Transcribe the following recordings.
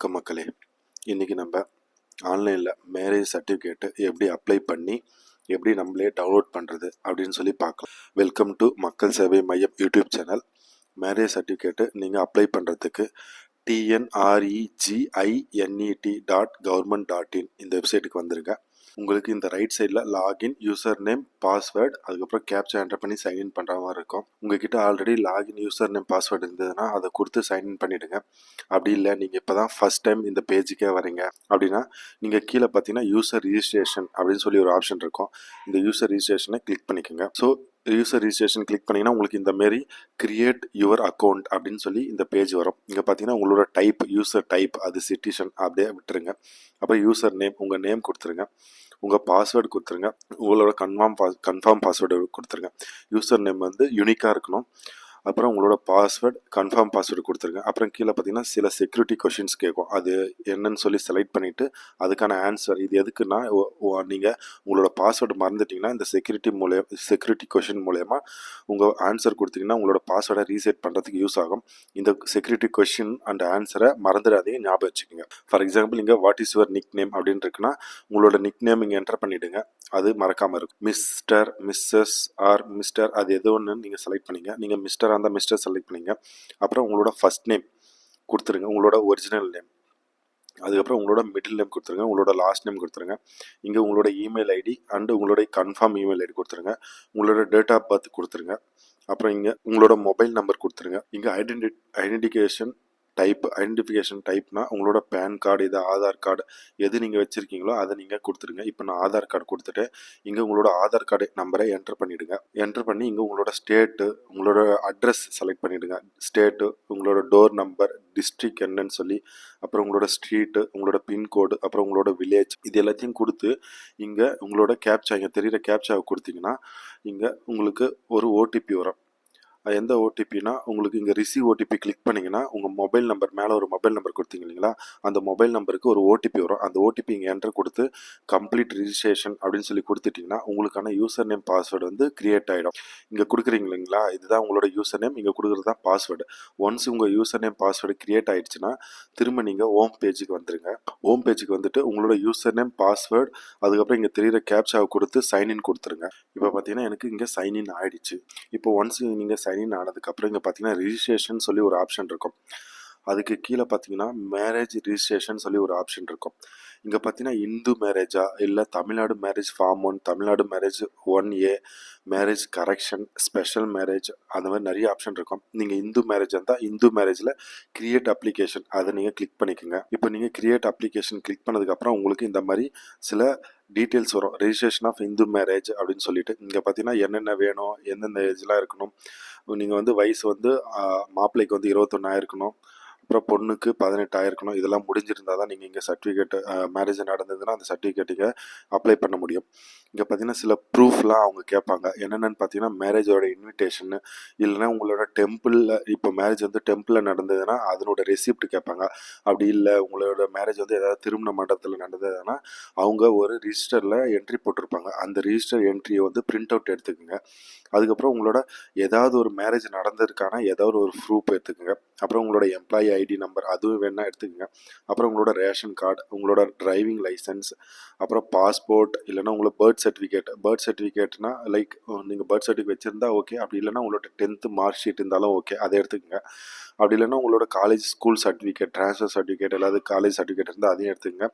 வணக்கம் மக்களே. இன்றைக்கி நம்ம ஆன்லைனில் மேரேஜ் சர்டிஃபிகேட்டு எப்படி அப்ளை பண்ணி எப்படி நம்மளே டவுன்லோட் பண்ணுறது அப்படின்னு சொல்லி பார்க்கலாம். வெல்கம் டு மக்கள் சேவை மையம் யூடியூப் சேனல். மேரேஜ் சர்டிஃபிகேட்டு நீங்கள் அப்ளை பண்ணுறதுக்கு TNREGINET dot government dot in இந்த வெப்சைட்டுக்கு வந்துருங்க. உங்களுக்கு இந்த ரைட் சைடில் லாகின் யூசர் நேம் பாஸ்வேர்டு அதுக்கப்புறம் கேப்சா என்டர் பண்ணி சைன்இன் பண்ணுற மாதிரி இருக்கும். உங்ககிட்ட already login user name password இருந்ததுன்னா அதை கொடுத்து சைன்இன் பண்ணிவிடுங்க அப்படி இல்லை நீங்கள் இப்போ தான் ஃபஸ்ட் டைம் இந்த பேஜுக்கே வரீங்க அப்படின்னா நீங்கள் கீழே பார்த்தீங்கன்னா யூசர் ரிஜிஸ்ட்ரேஷன் அப்படின்னு சொல்லி ஒரு ஆப்ஷன் இருக்கும். இந்த யூசர் ரிஜிஸ்ட்ரேஷனை கிளிக் பண்ணிக்கோங்க. ஸோ யூசர் ரிஜிஸ்ட்ரேஷன் கிளிக் பண்ணிங்கன்னா உங்களுக்கு இந்த மாரி கிரியேட் யுவர் அக்கௌண்ட் அப்படின்னு சொல்லி இந்த பேஜ் வரும். இங்கே பார்த்தீங்கன்னா உங்களோட டைப் யூசர் டைப் அது சிட்டிசன் அப்படியே விட்டுருங்க. அப்புறம் யூசர் நேம் உங்கள் நேம் கொடுத்துருங்க. உங்கள் பாஸ்வேர்டு கொடுத்துருங்க. உங்களோட கன்ஃபார்ம் பாஸ் கன்ஃபார்ம் பாஸ்வேர்டு கொடுத்துருங்க. யூசர் நேம் வந்து யூனிக்காக இருக்கணும். அப்புறம் உங்களோட பாஸ்வேர்டு கன்ஃபார்ம் பாஸ்வேர்டு கொடுத்துருங்க அப்புறம் கீழே பார்த்தீங்கன்னா சில செக்யூரிட்டி கொஷின்ஸ் கேட்கும். அது என்னன்னு சொல்லி செலக்ட் பண்ணிவிட்டு அதுக்கான ஆன்சர் இது எதுக்குன்னா நீங்கள் உங்களோட பாஸ்வேர்டு மறந்துட்டிங்கன்னா இந்த செக்யூரிட்டி மூலியம் செக்யூரிட்டி கொஷின் மூலயமா உங்கள் ஆன்சர் கொடுத்தீங்கன்னா உங்களோட பாஸ்வேர்டை ரீசெட் பண்ணுறதுக்கு யூஸ் ஆகும். இந்த செக்யூரிட்டி கொஷின் அண்ட் ஆன்சரை மறந்துடாதீங்க ஞாபகம் வச்சுக்கோங்க. ஃபார் எக்ஸாம்பிள் இங்கே what is your nick name அப்படின்னு இருக்குன்னா உங்களோட நிக் நேம் இங்கே என்டர் பண்ணிவிடுங்க அது மறக்காமல் இருக்கும். மிஸ்டர் மிஸ்ஸஸ் ஆர் மிஸ்டர் அது எது ஒன்று நீங்கள் செலக்ட் பண்ணிங்க. நீங்கள் மிஸ்டர் மிஸ்டராக இருந்தால் மிஸ்டர் செலக்ட் பண்ணிங்க. அப்புறம் உங்களோட ஃபஸ்ட் நேம் கொடுத்துருங்க. உங்களோட ஒரிஜினல் நேம் அதுக்கப்புறம் உங்களோட மிடில் நேம் கொடுத்துருங்க. உங்களோட லாஸ்ட் நேம் கொடுத்துருங்க. இங்கே உங்களோட இமெயில் ஐடி அண்டு உங்களோட கன்ஃபார்ம் இமெயில் ஐடி கொடுத்துருங்க. உங்களோட டேட் ஆஃப் பர்த் கொடுத்துருங்க. அப்புறம் இங்கே உங்களோட மொபைல் நம்பர் கொடுத்துருங்க. இங்கே ஐடென்டி ஐடென்டிகேஷன் டைப் ஐடென்டிஃபிகேஷன் டைப்னா உங்களோட பேன் கார்டு இது ஆதார் கார்டு எது நீங்கள் வச்சுருக்கீங்களோ அதை நீங்கள் கொடுத்துருங்க. இப்போ நான் ஆதார் கார்டு கொடுத்துட்டு இங்கே உங்களோட ஆதார் கார்டு நம்பரை என்டர் பண்ணிவிடுங்க என்டர் பண்ணி இங்கே உங்களோட ஸ்டேட்டு உங்களோட அட்ரஸ் செலக்ட் பண்ணிவிடுங்க ஸ்டேட்டு உங்களோட டோர் நம்பர் டிஸ்ட்ரிக் என்னன்னு சொல்லி அப்புறம் உங்களோட ஸ்ட்ரீட்டு உங்களோட பின்கோடு அப்புறம் உங்களோட வில்லேஜ் இது எல்லாத்தையும் கொடுத்து இங்கே உங்களோட கேப்சா இங்கே தெரிகிற கேப்சாவை கொடுத்தீங்கன்னா இங்கே உங்களுக்கு ஒரு ஓடிபி வரும். எந்த ஓடிபினா உங்களுக்கு இங்கே ரிசீவ் ஓடிபி கிளிக் பண்ணிங்கன்னா உங்கள் மொபைல் நம்பர் மேலே ஒரு மொபைல் நம்பர் கொடுத்தீங்க இல்லைங்களா? அந்த மொபைல் நம்பருக்கு ஒரு ஓடிபி வரும். அந்த ஓடிபி இங்கே என்ட்ரு கொடுத்து கம்ப்ளீட் ரிஜிஸ்ட்ரேஷன் அப்படின்னு சொல்லி கொடுத்துட்டிங்கன்னா உங்களுக்கான யூசர் நேம் பாஸ்வேர்டு வந்து கிரியேட் ஆகிடும் இங்கே கொடுக்குறீங்க இல்லைங்களா? இதுதான் உங்களோட யூசர் நேம் இங்கே கொடுக்குறது தான் பாஸ்வேர்டு ஒன்ஸ் உங்கள் யூசர் நேம் பாஸ்வேர்டு கிரியேட் ஆகிடுச்சுன்னா திரும்ப நீங்கள் ஹோம் பேஜுக்கு வந்துடுங்க ஹோம் பேஜுக்கு வந்துட்டு உங்களோட யூசர் நேம் பாஸ்வேர்டு அதுக்கப்புறம் இங்கே தெரியிற கேப்சாவை கொடுத்து சைன்இன் கொடுத்துருங்க. இப்போ பார்த்தீங்கன்னா எனக்கு இங்கே சைன்இன் ஆகிடுச்சு இப்போ ஒன்ஸ் நீங்கள் சைன் சைன் ஆனதுக்கப்புறம் இங்கே பார்த்தீங்கன்னா ரிஜிஸ்ட்ரேஷன் சொல்லி ஒரு ஆப்ஷன் இருக்கும். அதுக்கு கீழே பார்த்தீங்கன்னா மேரேஜ் ரிஜிஸ்ட்ரேஷன் சொல்லி ஒரு ஆப்ஷன் இருக்கும். இங்கே பார்த்தீங்கன்னா இந்து மேரேஜா இல்லை Tamil Nadu marriage form one Tamil Nadu marriage one A marriage correction special marriage அந்த மாதிரி நிறைய ஆப்ஷன் இருக்கும். நீங்கள் இந்து மேரேஜ் இருந்தால் இந்து மேரேஜில் கிரியேட் அப்ளிகேஷன் அதை நீங்கள் கிளிக் பண்ணிக்கோங்க. இப்போ நீங்கள் கிரியேட் அப்ளிகேஷன் கிளிக் பண்ணதுக்கப்புறம் உங்களுக்கு இந்த மாதிரி சில டீட்டெயில்ஸ் வரும். ரெஜிஸ்ட்ரேஷன் ஆஃப் இந்து மேரேஜ் அப்படின்னு சொல்லிட்டு. இங்கே பார்த்தீங்கன்னா என்னென்ன வேணும் எந்தெந்த ஏஜ்லாம் இருக்கணும். நீங்கள் வந்து வயசு வந்து மாப்பிள்ளைக்கு வந்து இருபத்தொன்னா இருக்கணும் அப்புறம் பொண்ணுக்கு பதினெட்டு ஆயிருக்கணும் இதெல்லாம் முடிஞ்சிருந்தால் தான் நீங்கள் இங்கே சர்டிஃபிகேட் மேரேஜ் நடந்ததுன்னா அந்த சர்டிஃபிகேட்டுக்கு அப்ளை பண்ண முடியும். இங்கே பார்த்தீங்கன்னா சில ப்ரூஃப்லாம் அவங்க கேட்பாங்க. என்னென்னு பார்த்தீங்கன்னா மேரேஜோட இன்விடேஷன் இல்லைன்னா உங்களோட டெம்பிளில் இப்போ மேரேஜ் வந்து டெம்பிளில் நடந்ததுன்னா அதனோட ரெசிப்ட் கேட்பாங்க. அப்படி இல்லை உங்களோட மேரேஜ் வந்து ஏதாவது திருமண மண்டபத்தில் நடந்ததுன்னா அவங்க ஒரு ரிஜிஸ்டரில் என்ட்ரி போட்டிருப்பாங்க. அந்த ரிஜிஸ்டர் என்ட்ரியை வந்து பிரிண்ட் அவுட் எடுத்துக்கோங்க. அதுக்கப்புறம் உங்களோட ஏதாவது ஒரு மேரேஜ் நடந்ததுக்கான ஏதாவது ஒரு ப்ரூஃப் எடுத்துக்கோங்க. அப்புறம் உங்களோட எம்ப்ளாயி ஐடி நம்பர் அதுவும் வேணால் எடுத்துக்கோங்க. அப்புறம் உங்களோட ரேஷன் கார்டு உங்களோட டிரைவிங் லைசன்ஸ் அப்புறம் பாஸ்போர்ட் இல்லைனா உங்களோட பர்த் சர்டிஃபிகேட் பர்த் சர்டிஃபிகேட்னா லைக் நீங்கள் பர்த் சர்டிஃபிகேட் வச்சுருந்தா ஓகே அப்படி இல்லைனா உங்களோட டென்த்து மார்க் ஷீட் இருந்தாலும் ஓகே அதை எடுத்துக்கோங்க. அப்படி இல்லைன்னா உங்களோட college school certificate transfer certificate எல்லாவது college certificate இருந்தால் அதையும் எடுத்துக்கோங்க.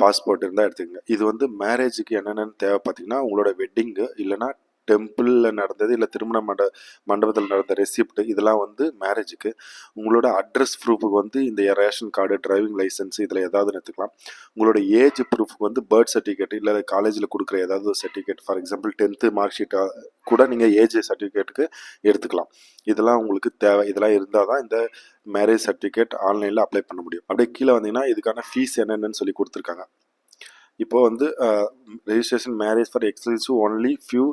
பாஸ்போர்ட் இருந்தால் எடுத்துக்கோங்க. இது வந்து மேரேஜுக்கு என்னென்னு தேவை பார்த்தீங்கன்னா உங்களோட வெட்டிங்கு இல்லைன்னா டெம்பிளில் நடந்தது இல்லை திருமண மண்ட மண்டபத்தில் நடந்த ரெசிப்ட் இதெல்லாம் வந்து மேரேஜுக்கு உங்களோட அட்ரஸ் ப்ரூஃபுக்கு வந்து இந்த ரேஷன் கார்டு டிரைவிங் லைசன்ஸ் இதில் ஏதாவது எடுத்துக்கலாம். உங்களோட ஏஜ் ப்ரூஃபுக்கு வந்து பர்த் சர்டிஃபிகேட் இல்லை காலேஜில் கொடுக்குற ஏதாவது ஒரு certificate for example tenth mark ஷீட்டாக கூட நீங்கள் ஏஜ் சர்டிஃபிகேட்டுக்கு எடுத்துக்கலாம். இதெல்லாம் உங்களுக்கு தேவை. இதெல்லாம் இருந்தால் தான் இந்த மேரேஜ் சர்டிஃபிகேட் ஆன்லைனில் அப்ளை பண்ண முடியும். அப்படியே கீழே வந்தீங்கன்னா இதுக்கான ஃபீஸ் என்னென்னு சொல்லி கொடுத்துருக்காங்க. இப்போ வந்து registration marriage for exclusive only few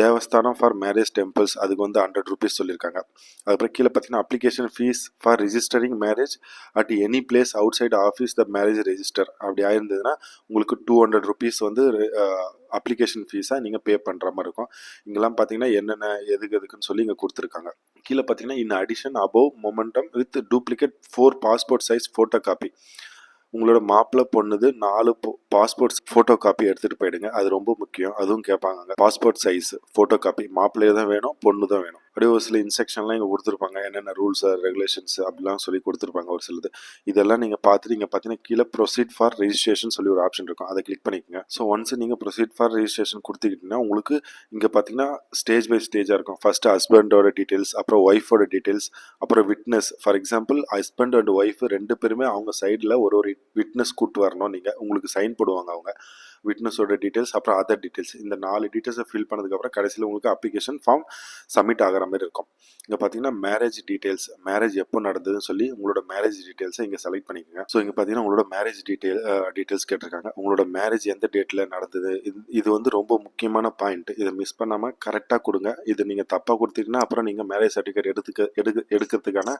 Devasthanam for marriage temples அதுக்கு வந்து ஹண்ட்ரட் ருபீஸ் சொல்லியிருக்காங்க அதுக்கப்புறம் கீழே பார்த்தீங்கன்னா application fee for registering marriage at any place outside office the marriage register அப்படி ஆயிருந்ததுன்னா உங்களுக்கு டூ ஹண்ட்ரட் ருபீஸ் வந்து அப்ளிகேஷன் ஃபீஸாக நீங்கள் பே பண்ணுற மாதிரி இருக்கும். இங்கெல்லாம் பார்த்தீங்கன்னா என்னென்ன எதுக்கு எதுக்குன்னு சொல்லி இங்கே கொடுத்துருக்காங்க. கீழே பார்த்தீங்கன்னா in addition above momentum with duplicate four passport size photo copy உங்களோட மாப்பிள்ளை பொண்ணுது நாலு பாஸ்போர்ட் ஃபோட்டோ காப்பி எடுத்துகிட்டு போயிடுங்க. அது ரொம்ப முக்கியம். அதுவும் கேட்பாங்க பாஸ்போர்ட் சைஸ் ஃபோட்டோ காப்பி மாப்பிள்ளையே தான் வேணும் பொண்ணு தான் வேணும். அப்படியே ஒரு சில இன்ஸ்ட்ரக்ஷன்லாம் இங்கே கொடுத்துருப்பாங்க. என்னென்ன ரூல்ஸ் ரெகுலேஷன்ஸ் அப்படிலாம் சொல்லி கொடுத்துருப்பாங்க ஒரு சிலது. இதெல்லாம் நீங்கள் பார்த்துட்டு இங்கே பார்த்தீங்கன்னா கீழே ப்ரொசீட் ஃபார் ரெஜிஸ்ட்ரேஷன் சொல்லி ஒரு ஆப்ஷன் இருக்கும். அதை கிளிக் பண்ணிக்கோங்க. ஸோ ஒன்ஸ் நீங்கள் ப்ரொசீட் ஃபார் ரெஜிஸ்ட்ரேஷன் கொடுத்துக்கிட்டீங்கன்னா உங்களுக்கு இங்கே பார்த்தீங்கன்னா ஸ்டேஜ் பை ஸ்டேஜாக இருக்கும். ஃபர்ஸ்ட் ஹஸ்பண்டோட டீட்டெயில்ஸ் அப்புறம் ஒய்ஃபோட டீட்டெயில்ஸ் அப்புறம் witness for example husband and wife ரெண்டு பேருமே அவங்க சைடில் ஒரு ஒரு விட்னஸ் கூட்டு வரணும். நீங்கள் உங்களுக்கு சைன் போடுவாங்க அவங்க. விட்னஸோட டீட்டெயில்ஸ் அப்புறம் அதர் டீட்டெயில்ஸ் இந்த நாலு டீட்டெயில்ஸை ஃபில் பண்ணதுக்கப்புறம் கடைசியில் உங்களுக்கு அப்ளிகேஷன் ஃபார்ம் சப்மிட் ஆகிற மாதிரி இருக்கும். இங்கே பார்த்தீங்கன்னா மேரேஜ் டீட்டெயில்ஸ் மேரேஜ் எப்போ நடந்ததுன்னு சொல்லி உங்களோட மேரேஜ் டீட்டெயில்ஸை இங்கே செலக்ட் பண்ணிக்கோங்க. ஸோ இங்கே பார்த்தீங்கன்னா உங்களோட மேரேஜ் டீட்டெயில் டீட்டெயில்ஸ் கேட்டிருக்காங்க. உங்களோட மேரேஜ் எந்த டேட்டில் நடந்தது? இது இது வந்து ரொம்ப முக்கியமான பாயிண்ட் இதை மிஸ் பண்ணாமல் கரெக்டாக கொடுங்க. இது நீங்கள் தப்பாக கொடுத்தீங்கன்னா அப்புறம் நீங்கள் மேரேஜ் சர்டிஃபிகேட் எடுத்துக்க எடுக்க எடுக்கிறதுக்கான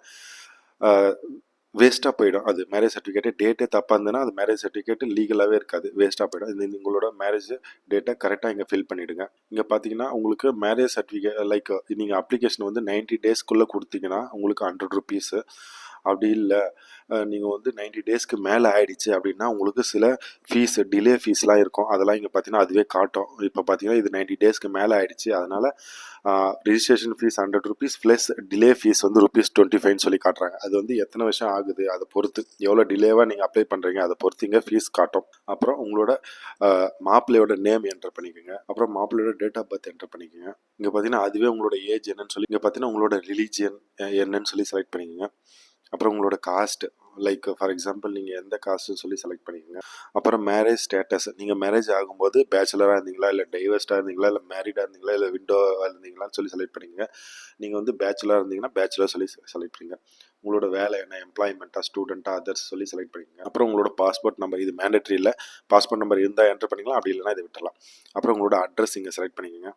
வேஸ்ட்டாக போயிடும். அது மேரேஜ் சர்டிஃபிகேட்டு டேட்டே தப்பாக இருந்ததுன்னா அது மேரேஜ் சர்டிஃபிகேட் லீகலாகவே இருக்காது. வேஸ்ட்டாக போயிடும். இந்த உங்களோட மேரேஜ் டேட்டை கரெக்டாக இங்கே ஃபில் பண்ணிவிடுங்க இங்கே பார்த்தீங்கன்னா உங்களுக்கு மேரேஜ் சர்டிஃபிகேட் லைக் நீங்கள் அப்ளிகேஷன் வந்து நைன்ட்டி டேஸ்க்குள்ளே கொடுத்தீங்கன்னா உங்களுக்கு ஹண்ட்ரட் ருபீஸு அப்படி இல்லை. நீங்கள் வந்து நைன்டி டேஸ்க்கு மேலே ஆயிடுச்சு அப்படின்னா உங்களுக்கு சில ஃபீஸ் டிலே ஃபீஸ்லாம் இருக்கும். அதெல்லாம் இங்கே பார்த்தீங்கன்னா அதுவே காட்டும். இப்போ பார்த்தீங்கன்னா இது நைன்டி டேஸ்க்கு மேலே ஆயிடுச்சு. அதனால் registration fee hundred rupees plus delay fee வந்து ருபீஸ் டுவெண்ட்டி ஃபைவ்னு சொல்லி காட்டுறாங்க. அது வந்து எத்தனை வருஷம் ஆகுது அதை பொறுத்து. எவ்வளோ டிலேவாக நீங்கள் அப்ளை பண்ணுறீங்க அதை பொறுத்து இங்கே ஃபீஸ் காட்டும். அப்புறம் உங்களோட மாப்பிள்ளையோட நேம் என்டர் பண்ணிக்கோங்க. அப்புறம் மாப்பிள்ளையோட டேட் ஆஃப் பர்த் என்டர் பண்ணிக்கோங்க. இங்கே பார்த்தீங்கன்னா அதுவே உங்களோட ஏஜ் என்னன்னு சொல்லி இங்கே பார்த்தீங்கன்னா உங்களோட ரிலீஜியன் என்னன்னு சொல்லி செலக்ட் பண்ணிக்கோங்க. அப்புறம் உங்களோட காஸ்ட் லைக் ஃபார் எக்ஸாம்பிள் நீங்கள் எந்த காஸ்ட்டுன்னு சொல்லி செலக்ட் பண்ணிக்கோங்க. அப்புறம் மேரேஜ் ஸ்டேட்டஸ் நீங்கள் மேரேஜ் ஆகும்போது பேச்சுலராக இருந்தீங்களா? இல்லை டைவர்ஸ்டாக இருந்தீங்களா? இல்லை மேரிடாக இருந்தீங்களா? இல்லை விண்டோவாக இருந்தீங்களான்னு சொல்லி செலக்ட் பண்ணிக்கோங்க. நீங்கள் வந்து பேச்சுலராக இருந்தீங்கன்னா பேச்சுலர் சொல்லி செலக்ட் பண்ணிங்க உங்களோட வேலை என்ன? எம்ப்ளாய்மெண்ட்டாக ஸ்டூடெண்ட்டாக அதர்ஸ் சொல்லி செலக்ட் பண்ணிக்கோங்க. அப்புறம் உங்களோட பாஸ்போர்ட் நம்பர் இது மேண்டட்ரி இல்லை. பாஸ்போர்ட் நம்பர் இருந்தால் என்டர் பண்ணிக்கலாம். அப்படி இல்லைனா இதை விட்டுலாம் அப்புறம் உங்களோட அட்ரஸ் இங்கே செலக்ட் பண்ணிக்கோங்க.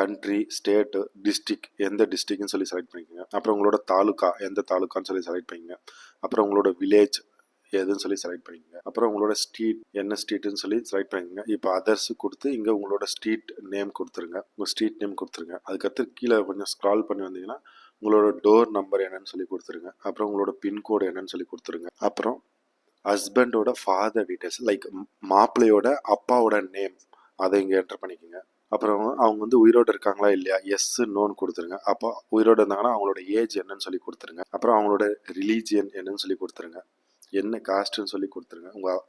கண்ட்ரி ஸ்டேட்டு டிஸ்ட்ரிக் எந்த டிஸ்ட்ரிக்னு சொல்லி செலக்ட் பண்ணிக்கோங்க. அப்புறம் உங்களோட தாலுக்கா எந்த தாலுக்கான்னு சொல்லி செலக்ட் பண்ணிக்கோங்க. அப்புறம் உங்களோட வில்லேஜ் எதுன்னு சொல்லி செலக்ட் பண்ணிக்கோங்க. அப்புறம் உங்களோட ஸ்ட்ரீட் என்ன ஸ்ட்ரீட்டுன்னு சொல்லி செலக்ட் பண்ணிக்கோங்க. இப்போ அதர்ஸ் கொடுத்து இங்கே உங்களோட ஸ்ட்ரீட் நேம் கொடுத்துருங்க. உங்கள் ஸ்ட்ரீட் நேம் கொடுத்துருங்க. அதுக்கடுத்து கீழே கொஞ்சம் ஸ்க்ரால் பண்ணி வந்தீங்கன்னா உங்களோட டோர் நம்பர் என்னன்னு சொல்லி கொடுத்துருங்க. அப்புறம் உங்களோட பின்கோடு என்னன்னு சொல்லி கொடுத்துருங்க. அப்புறம் ஹஸ்பண்டோட ஃபாதர் டீட்டெயில்ஸ் லைக் மாப்பிள்ளையோட அப்பாவோட நேம் அதை இங்கே என்டர் பண்ணிக்கோங்க. அப்புறம் அவங்க வந்து உயிரோடு இருக்காங்களா இல்லையா? எஸ் நோன்னு கொடுத்துருங்க. அப்போ உயிரோடு இருந்தாங்கன்னா அவங்களோட ஏஜ் என்னன்னு சொல்லி கொடுத்துருங்க. அப்புறம் அவங்களோட ரிலீஜியன் என்னன்னு சொல்லி கொடுத்துருங்க. என்ன காஸ்ட்டுன்னு சொல்லி கொடுத்துருங்க. உங்கள்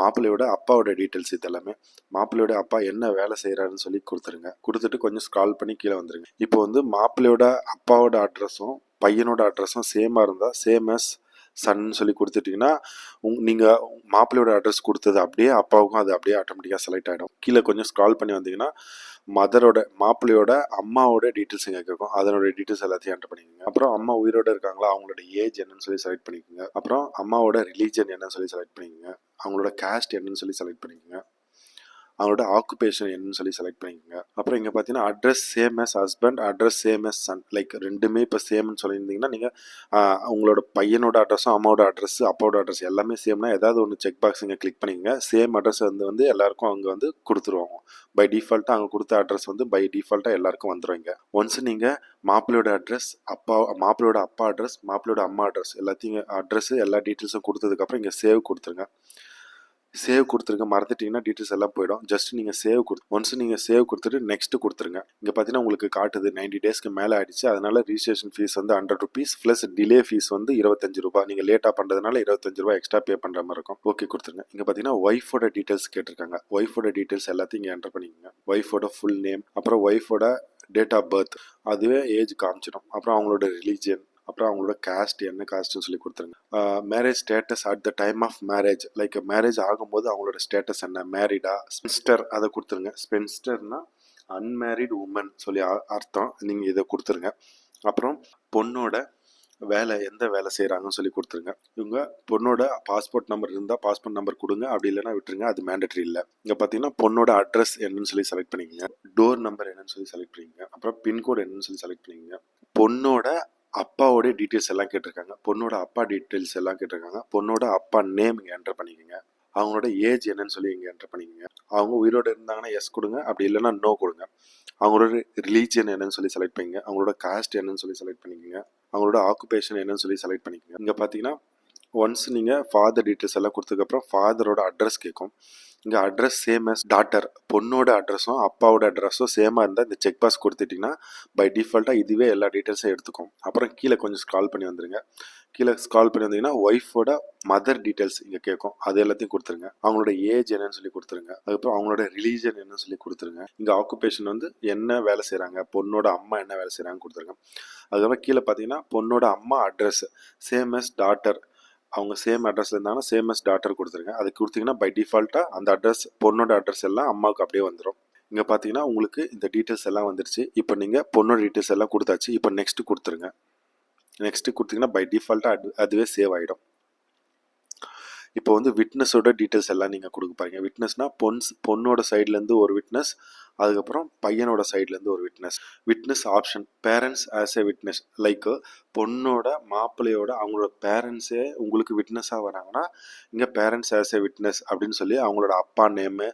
மாப்பிள்ளையோட அப்பாவோட டீட்டெயில்ஸ் இது எல்லாமே மாப்பிள்ளையோட அப்பா என்ன வேலை செய்கிறாருன்னு சொல்லி கொடுத்துருங்க. கொடுத்துட்டு கொஞ்சம் ஸ்க்ரால் பண்ணி கீழே வந்துருங்க. இப்போ வந்து மாப்பிள்ளையோட அப்பாவோட அட்ரஸும் பையனோட அட்ரஸும் சேமாக இருந்தால் சேம் அஸ் சன்னு சொல்லி கொடுத்துட்டிங்கன்னா உங் நீங்கள் மாப்பிள்ளையோட அட்ரஸ் கொடுத்தது அப்படியே அப்பாவுக்கும் அது அப்படியே ஆட்டோமேட்டிக்காக செலக்ட் ஆகிடும் கீழே கொஞ்சம் ஸ்க்ரால் பண்ணி வந்தீங்கன்னா மதரோட மாப்பிள்ளையோட அம்மாவோட டீட்டெயில்ஸ் இங்கே கேட்கும் அதனோட டீட்டெயில்ஸ் எல்லாத்தையும் என்டர் பண்ணிக்கோங்க. அப்புறம் அம்மா உயிரோட இருக்காங்களா அவங்களோட ஏஜ் என்னன்னு சொல்லி செலக்ட் பண்ணிக்கோங்க. அப்புறம் அம்மாவோட ரிலீஜன் என்னன்னு சொல்லி செலக்ட் பண்ணிக்கோங்க. அவங்களோட கேஸ்ட் என்னன்னு சொல்லி செலக்ட் பண்ணிக்கோங்க. அவங்களோட ஆக்குபேஷன் என்னன்னு சொல்லி செலக்ட் பண்ணிக்கோங்க. அப்புறம் இங்கே பார்த்தீங்கன்னா address same as husband address same as son like ரெண்டுமே இப்போ சேம்னு சொல்லியிருந்தீங்கன்னா நீங்கள் உங்களோட பையனோட அட்ரஸும் அம்மாவோட அட்ரஸ் அப்பாவோட அட்ரஸ் எல்லாமே சேம்னா ஏதாவது ஒன்று செக் பாக்ஸ் இங்கே கிளிக் பண்ணிக்கோங்க. சேம் அட்ரஸ் வந்து வந்து எல்லாருக்கும் அங்கே வந்து கொடுத்துருவாங்க. பை டிஃபால்ட்டாக அங்கே கொடுத்த அட்ரஸ் வந்து பை டிஃபால்ட்டாக எல்லாருக்கும் வந்துடுவீங்க ஒன்ஸ் நீங்கள் மாப்பிள்ளையோட அட்ரஸ் அப்பா மாப்பிள்ளையோட அப்பா அட்ரஸ் மாப்பிள்ளையோட அம்மா அட்ரஸ் எல்லாத்தையும் அட்ரஸ் எல்லா டீட்டெயில்ஸும் கொடுத்ததுக்கப்புறம் இங்கே சேவ் கொடுத்துருங்க. சேவ் கொடுத்துருங்க மறந்துட்டீங்கன்னா டீட்டெயில்ஸ் எல்லாம் போயிடும். ஜஸ்ட் நீங்கள் சேவ் கொடு ஒன்ஸ் நீங்கள் சேவ் கொடுத்துட்டு நெக்ஸ்ட் கொடுத்துருங்க. இங்கே பார்த்தீங்கன்னா உங்களுக்கு காட்டுது நைன்டி டேஸ்க்கு மேலே ஆயிடுச்சு. அதனால ரிஜிஸ்ட்ரேஷன் ஃபீஸ் வந்து hundred rupees plus delay fee வந்து இருபத்தஞ்சு ரூபாய். நீங்கள் லேட்டாக பண்ணுறதுனால இருபத்தஞ்சு ரூபாய் எக்ஸ்ட்ரா பே பண்ணுற மாதிரி இருக்கும். ஓகே கொடுத்துருங்க. இங்கே பார்த்தீங்கன்னா ஒய்ஃபோட டீட்டெயில்ஸ் கேட்டிருக்காங்க. ஒய்ஃபோட டீட்டெயில்ஸ் எல்லாத்தையும் இங்கே என்டர் பண்ணிக்கோங்க. ஒய்ஃபோட ஃபுல் நேம் அப்புறம் ஒய்ஃபோட டேட் ஆஃப் பர்த் அதுவே ஏஜ் காமிச்சிடும். அப்புறம் அவங்களோட ரிலீஜியன் அப்புறம் அவங்களோட காஸ்ட் என்ன காஸ்ட்னு சொல்லி கொடுத்துருங்க. Marriage status at the time of marriage like marriage ஆகும்போது அவங்களோட ஸ்டேட்டஸ் என்ன? மேரிடா ஸ்பென்ஸ்டர் அதை கொடுத்துருங்க. ஸ்பென்ஸ்டர்னா அன்மேரிட் உமன் சொல்லி அர்த்தம். நீங்கள் இதை கொடுத்துருங்க. அப்புறம் பொண்ணோட வேலை எந்த வேலை செய்கிறாங்கன்னு சொல்லி கொடுத்துருங்க. இவங்க பொண்ணோட பாஸ்போர்ட் நம்பர் இருந்தால் பாஸ்போர்ட் நம்பர் கொடுங்க. அப்படி இல்லைனா விட்டுருங்க. அது மேண்டட்ரி இல்லை. இங்கே பார்த்தீங்கன்னா பொண்ணோட அட்ரஸ் என்னன்னு சொல்லி செலக்ட் பண்ணிக்கங்க. டோர் நம்பர் என்னன்னு சொல்லி செலக்ட் பண்ணிக்கங்க. அப்புறம் பின்கோடு என்னன்னு சொல்லி செலக்ட் பண்ணிக்கங்க. பொண்ணோட அப்பாவோட டீட்டெயில்ஸ் எல்லாம் கேட்டிருக்காங்க. பொண்ணோட அப்பா டீட்டெயில்ஸ் எல்லாம் கேட்டிருக்காங்க. பொண்ணோட அப்பா நேம் இங்கே என்டர் பண்ணிக்கோங்க. அவங்களோட ஏஜ் என்னன்னு சொல்லி இங்கே என்டர் பண்ணிக்கோங்க. அவங்க உயிரோடு இருந்தாங்கன்னா எஸ் கொடுங்க. அப்படி இல்லைன்னா நோ கொடுங்க. அவங்களோட ரிலீஜியன் என்னன்னு சொல்லி செலக்ட் பண்ணிக்கங்க. அவங்களோட காஸ்ட் என்னன்னு சொல்லி செலக்ட் பண்ணிக்கோங்க. அவங்களோட ஆக்குபேஷன் என்னன்னு சொல்லி செலக்ட் பண்ணிக்கோங்க. இங்கே பார்த்தீங்கன்னா ஒன்ஸ் நீங்கள் ஃபாதர் டீட்டெயில்ஸ் எல்லாம் கொடுத்ததுக்கப்புறம் ஃபாதரோட அட்ரஸ் கேட்கும் இங்கே அட்ரஸ் சேம் அஸ் டாட்டர் பொண்ணோட அட்ரஸும் அப்பாவோட அட்ரஸும் சேமாக இருந்தால் இந்த செக் பாக்ஸ் கொடுத்துட்டிங்கன்னா பை டிஃபால்ட்டாக இதுவே எல்லா டீட்டெயில்ஸும் எடுத்துக்கும். அப்புறம் கீழே கொஞ்சம் ஸ்கால் பண்ணி வந்துடுங்க கீழே ஸ்கால் பண்ணி வந்தீங்கன்னா ஒய்ஃபோட மதர் டீட்டெயில்ஸ் இங்கே கேட்கும். அது எல்லாத்தையும் கொடுத்துருங்க. அவங்களோட ஏஜ் என்னன்னு சொல்லி கொடுத்துருங்க. அதுக்கப்புறம் அவங்களோட ரிலீஜன் என்னன்னு சொல்லி கொடுத்துருங்க. இங்கே ஆக்குபேஷன் வந்து என்ன வேலை செய்கிறாங்க பொண்ணோட அம்மா என்ன வேலை செய்கிறாங்கன்னு கொடுத்துருங்க. அதுக்கப்புறம் கீழே பார்த்தீங்கன்னா பொண்ணோட அம்மா அட்ரஸ் சேம் எஸ் டாட்டர் அவங்க சேம் அட்ரஸ் இருந்தாங்கன்னா சேம் as டாட்டர் கொடுத்துருங்க. அது கொடுத்தீங்கன்னா பை டிஃபால்ட்டாக அந்த அட்ரஸ் பொண்ணோட அட்ரஸ் எல்லாம் அம்மாவுக்கு அப்படியே வந்துடும் இங்கே பார்த்தீங்கன்னா உங்களுக்கு இந்த டீட்டெயில்ஸ் எல்லாம் வந்துருச்சு. இப்போ நீங்கள் பொண்ணோட டீட்டெயில்ஸ் எல்லாம் கொடுத்தாச்சு. இப்போ நெக்ஸ்ட்டு கொடுத்துருங்க. நெக்ஸ்ட்டு கொடுத்தீங்கன்னா பை டிஃபால்ட்டாக அது அதுவே சேவ் ஆகிடும் இப்போ வந்து விட்னஸோட டீட்டெயில்ஸ் எல்லாம் நீங்கள் கொடுக்க பாருங்க விட்னஸ்னால் பொன்ஸ் பொண்ணோட சைட்லேருந்து ஒரு விட்னஸ் அதுக்கப்புறம் பையனோட சைட்லேருந்து ஒரு witness witness option parents as a witness like பொண்ணோட மாப்பிள்ளையோட அவங்களோட பேரண்ட்ஸே உங்களுக்கு விட்னஸாக வராங்கன்னா இங்கே பேரண்ட்ஸ் ஆஸ் ஏ விட்னஸ் அப்படின்னு சொல்லி அவங்களோட அப்பா நேமு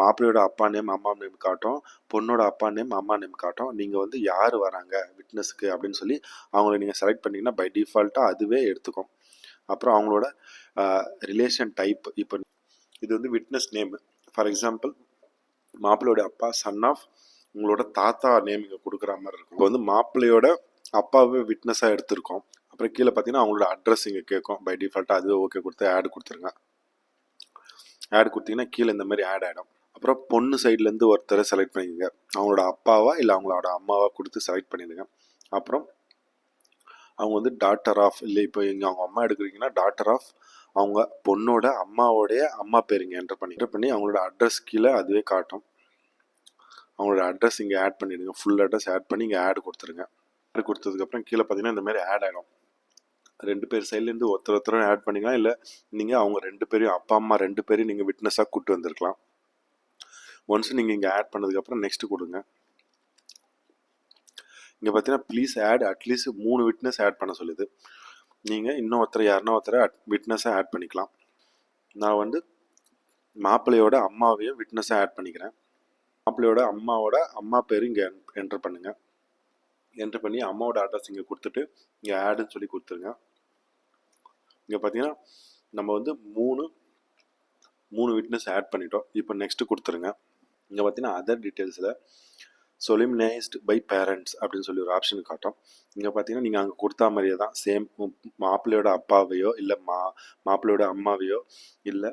மாப்பிள்ளையோட அப்பா நேம் அம்மா நேம் காட்டும். பொண்ணோட அப்பா நேம் அம்மா நேம் காட்டும். நீங்கள் வந்து யார் வராங்க விட்னஸ்க்கு அப்படின்னு சொல்லி அவங்கள நீங்கள் செலக்ட் பண்ணிங்கன்னா பை டிஃபால்ட்டாக அதுவே எடுத்துக்கும். அப்புறம் அவங்களோட ரிலேஷன் டைப் இப்போ இது வந்து விட்னஸ் நேம் ஃபார் எக்ஸாம்பிள் மாப்பிள்ளையோட அப்பா சன் ஆஃப் உங்களோட தாத்தா நேம் இங்கே கொடுக்குற மாதிரி இருக்கும். இப்போ வந்து மாப்பிள்ளையோட அப்பாவே விட்னஸாக எடுத்திருக்கோம். அப்புறம் கீழே பார்த்தீங்கன்னா அவங்களோட அட்ரஸ் இங்கே கேட்கும். பை டிஃபால்ட்டாக அதுவே ஓகே கொடுத்து ஆட் கொடுத்துருங்க. ஆட் கொடுத்தீங்கன்னா கீழே இந்த மாதிரி ஆட் ஆகிடும் அப்புறம் பொண்ணு சைட்லேருந்து ஒருத்தரை செலக்ட் பண்ணிக்கோங்க. அவங்களோட அப்பாவா இல்லை அவங்களோட அம்மாவா கொடுத்து செலக்ட் பண்ணிடுங்க. அப்புறம் அவங்க வந்து டாட்டர் ஆஃப் இல்லை இப்போ இங்கே அவங்க அம்மா எடுக்கிறீங்கன்னா டாட்டர் ஆஃப் அவங்க பொண்ணோட அம்மாவோடைய அம்மா பேர் இங்கே என்டர் பண்ணி என்டர் பண்ணி அவங்களோட அட்ரஸ் கீழே அதுவே காட்டும். அவங்களோட அட்ரஸ் இங்கே ஆட் பண்ணிவிடுங்க ஃபுல் அட்ரஸ் ஆட் பண்ணி இங்கே ஆட் கொடுத்துருங்க. ஆட் கொடுத்ததுக்கப்புறம் கீழே பார்த்தீங்கன்னா இந்த மாதிரி ஆட் ஆகிடும் ரெண்டு பேர் சைட்லேருந்து ஒருத்தர் ஒருத்தரும் ஆட் பண்ணிக்கலாம். இல்லை நீங்கள் அவங்க ரெண்டு பேரையும் அப்பா அம்மா ரெண்டு பேரையும் நீங்கள் விட்னஸாக கூப்பிட்டு வந்திருக்கலாம். ஒன்ஸ் நீங்கள் இங்கே ஆட் பண்ணதுக்கப்புறம் நெக்ஸ்ட்டு கொடுங்க. இங்கே பார்த்தீங்கன்னா ப்ளீஸ் ஆட் அட்லீஸ்ட் மூணு விட்னஸ் ஆட் பண்ண சொல்லுது. நீங்கள் இன்னும் ஒருத்தர் யாருன்னா ஒருத்தரை விட்னஸாக ஆட் பண்ணிக்கலாம். நான் வந்து மாப்பிள்ளையோட அம்மாவையும் விட்னஸாக ஆட் பண்ணிக்கிறேன். மாப்பிள்ளையோட அம்மாவோட அம்மா பேர் இங்கே என்ட்ரு பண்ணுங்கள் என்ட்ரு பண்ணி அம்மாவோட அட்ரஸ் இங்கே கொடுத்துட்டு இங்கே ஆடுன்னு சொல்லி கொடுத்துருங்க. இங்கே பார்த்தீங்கன்னா நம்ம வந்து மூணு மூணு விட்னஸ் ஆட் பண்ணிட்டோம். இப்போ நெக்ஸ்ட்டு கொடுத்துருங்க. இங்கே பார்த்தீங்கன்னா அதர் டீட்டெயில்ஸில் சொலிமினைஸ்டு பை பேரண்ட்ஸ் அப்படின்னு சொல்லி ஒரு ஆப்ஷன் காட்டும். இங்கே பார்த்தீங்கன்னா நீங்கள் அங்கே கொடுத்தா மாதிரியே தான் சேம் மாப்பிள்ளையோட அப்பாவையோ இல்லை மா மாப்பிள்ளையோட அம்மாவையோ இல்லை